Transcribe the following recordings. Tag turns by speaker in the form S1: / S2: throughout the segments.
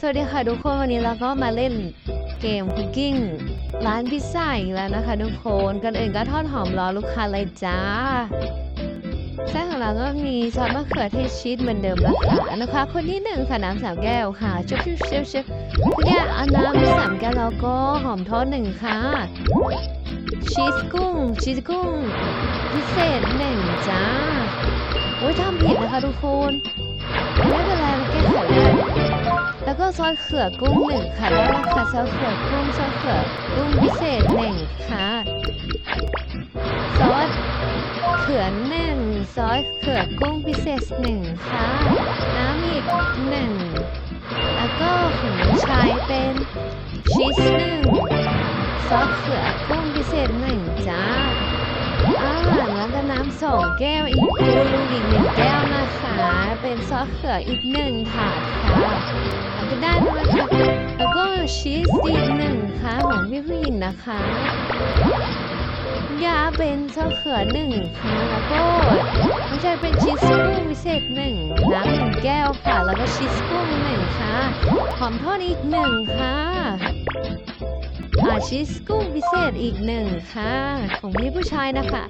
S1: สวัสดีค่ะทุกคนวันนี้เราก็มาเล่นเกมคุกกิ้งร้านพิซซ่าอีกแล้วนะคะทุกคนกันอื่นก็ทอดหอมรอลูกค้าเลยจ้าไส้ของเราก็มีซอสมะเขือเทศชีสเหมือนเดิมนะคะนะคะคนที่หนึ่งค่ะน้ำสามแก้วค่ะชุบชุบชุบชุบคุณยายเอาน้ำสามแก้วแล้วก็หอมทอดหนึ่งค่ะชีสกุ้งชีสกุ้ง พิเศษหนึ่งจ้าโอ้ยทำผิดนะคะทุกคนไม่เป็นไรเราแก้ไขได้ แล้วก็ซอสเขือกุ้งหนึ่งค่ะได้ราคาซอสเขือกุ้งซอสเขือกุ้งพิเศษหนึ่งค่ะซอสเขือหนึ่งซอสเขือกุ้งพิเศษหนึ่งค่ะ น้ำอีกหนึ่งแล้วก็ของชายเป็นชีสหนึ่งซอสเขือกุ้งพิเศษหนึ่งจ้า สองแก้วอีกคูลูอีกหนึ่งแก้วนะคะ เป็นซอสเขืออีกหนึ่งถาดค่ะแล้วก็ได้ด้วยค่ะแล้วก็ชีสอีกหนึ่งค่ะของพี่ผู้หญิงนะคะยาเป็นซอสเขือหนึ่งค่ะแล้วก็ไม่ใช่เป็นชีสกุ้งพิเศษหนึ่งน้ำหนึ่งแก้วค่ะ แล้วก็ชีสกุ้งหนึ่งค่ะหอมทอดอีกหนึ่งค่ะอาชีสกุ้งพิเศษอีกหนึ่งค่ะ ของพี่ผู้ชายนะคะ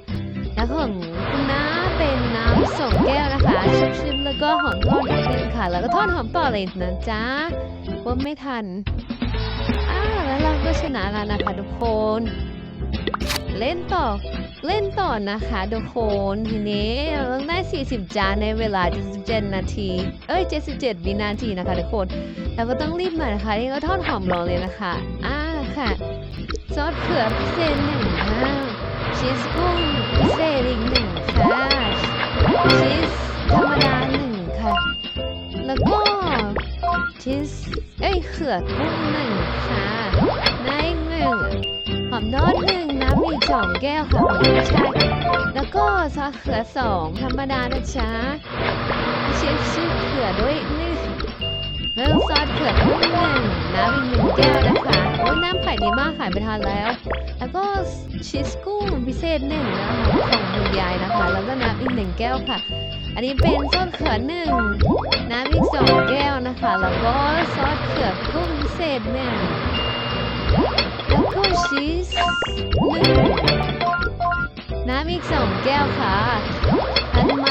S1: แล้วของคุณน้าเป็นน้ำสองแก้วนะคะชิมๆแล้วก็หอมทอดอีกหนึ่งค่ะ แล้วก็ทอดหอมต่อเลยนะจ๊ะว่าไม่ทันอ่าแล้วเราก็ชนะแล้วนะคะทุกคน เล่นต่อเล่นต่อนะคะทุกคนทีนี้เราต้องได้ 40 จานในเวลา 77 นาที เอ้ย 77 วินาทีนะคะทุกคนเราก็ต้องรีบหน่อยนะคะนี่ก็ทอดหอมรอเลยนะคะ อ่าค่ะ ซอสเขือพิเศษหนึ่งค่ะ ชีสกุ้งพิเศษอีกหนึ่งค่ะชีสธรรมดาหนึ่งค่ะ แล้วก็ชีสเอ้ยเขือกุ้งหนึ่งค่ะน้ำอีกหนึ่งหอมทอดหนึ่งน้ำอีกสองแก้วค่ะของผู้ชาแล้วก็ซอสเขือสองธรรมดานะจ๊ะชีสชีสเขือด้วยหนึ่งแล้วซอสเขือกุ้งหนึ่งน้ำอีกหนึ่งแก้วนะคะ โอ้ยน้ำไขายดีมากขายไปทานแล้ว แล้วก็ ชีสกุ้งพิเศษหนึ่งนะคะของคุณยายนะคะ แล้วก็น้ำอีกหนึ่งแก้วค่ะ อันนี้เป็นซอสเขือหนึ่งน้ำอีกสองแก้วนะคะ แล้วก็ซอสเขือกุ้งพิเศษหนึ่งแล้วก็ชีสหนึ่งน้ำอีกสองแก้วค่ะทันไหม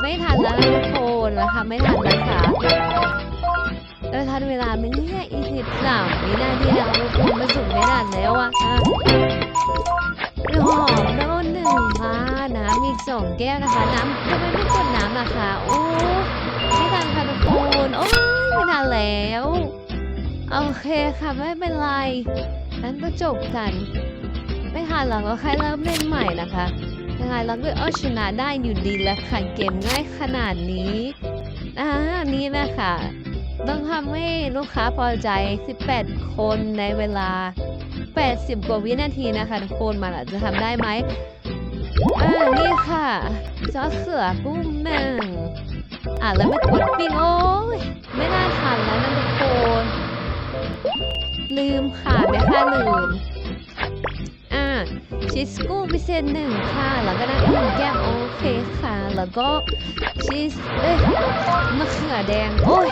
S1: ไม่ทันแล้วทุกคนนะคะไม่ทันนะคะเออทันเวลาไหมเนี่ยอีกสิบสามวินาทีแล้วทุกคนมาสุดไม่นานแล้วอะ หอมโดนหนึ่งค่ะน้ำอีกสองแก้วนะคะ น้ำทำไมไม่กดน้ำล่ะคะโอ้ไม่ทันค่ะทุกคนโอ้ยไม่ทันแล้วโอเคค่ะไม่เป็นไรนั้นก็จบกันไม่ทันหรอกเราแค่เริ่มเล่นใหม่นะคะยังไงเราก็เอาชนะได้อยู่ดีแหละค่ะเกมง่ายขนาดนี้อ่านี่นะคะต้องทำให้ลูกค้าพอใจ 18 คนในเวลา 80 กว่าวินาทีนะคะทุกคนมันอาจะทำได้ไหมอ่านี่ค่ะซอสเขือกุ้งหนึ่งอะแล้วไม่กดปิ้งโอ้ยไม่น่าทันแล้วนะทุกคนลืมค่ะไม่ค่ะลืมอ่าชีสกุ้งพิเศษหนึ่งค่ะ แล้วก็ได้หนึ่งแก้วโอเคค่ะ แล้วก็ชีสเอ้ยมะเขือแดงโอ้ย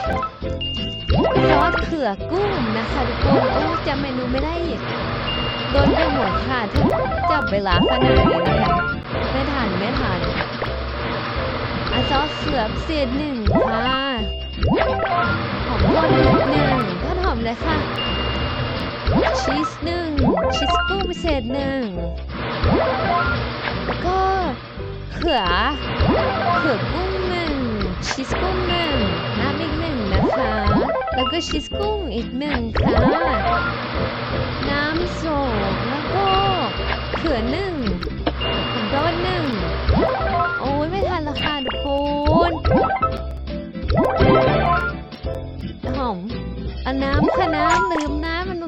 S1: ซอสเขือกุ้งนะคะทุกคนโอ้จำเมนูไม่ได้โดนไปหมดค่ะถ้าจับเวลาขนาดนี้นะคะไม่ทันไม่ทันอซอสเขือเศษหนึ่งค่ะหอมทอดหนึ่งทอดหอมเลยค่ะ ชีสหนึ่งชีสกุ้งเศษหนึ่งแล้วก็เขือเขือกุ้งหนึ่งชีสกุ้งหนึ่งน้ำอีกหนึ่งนะคะ ชีสกุ้งอีกหนึ่งค่ะ น้ำสองแล้วก็เขือหนึ่งผมโดนหนึ่ง โอ้ยไม่ทันละค่ะทุกคนหอมเอาน้ำค่ะน้ำลืมน้ำมัน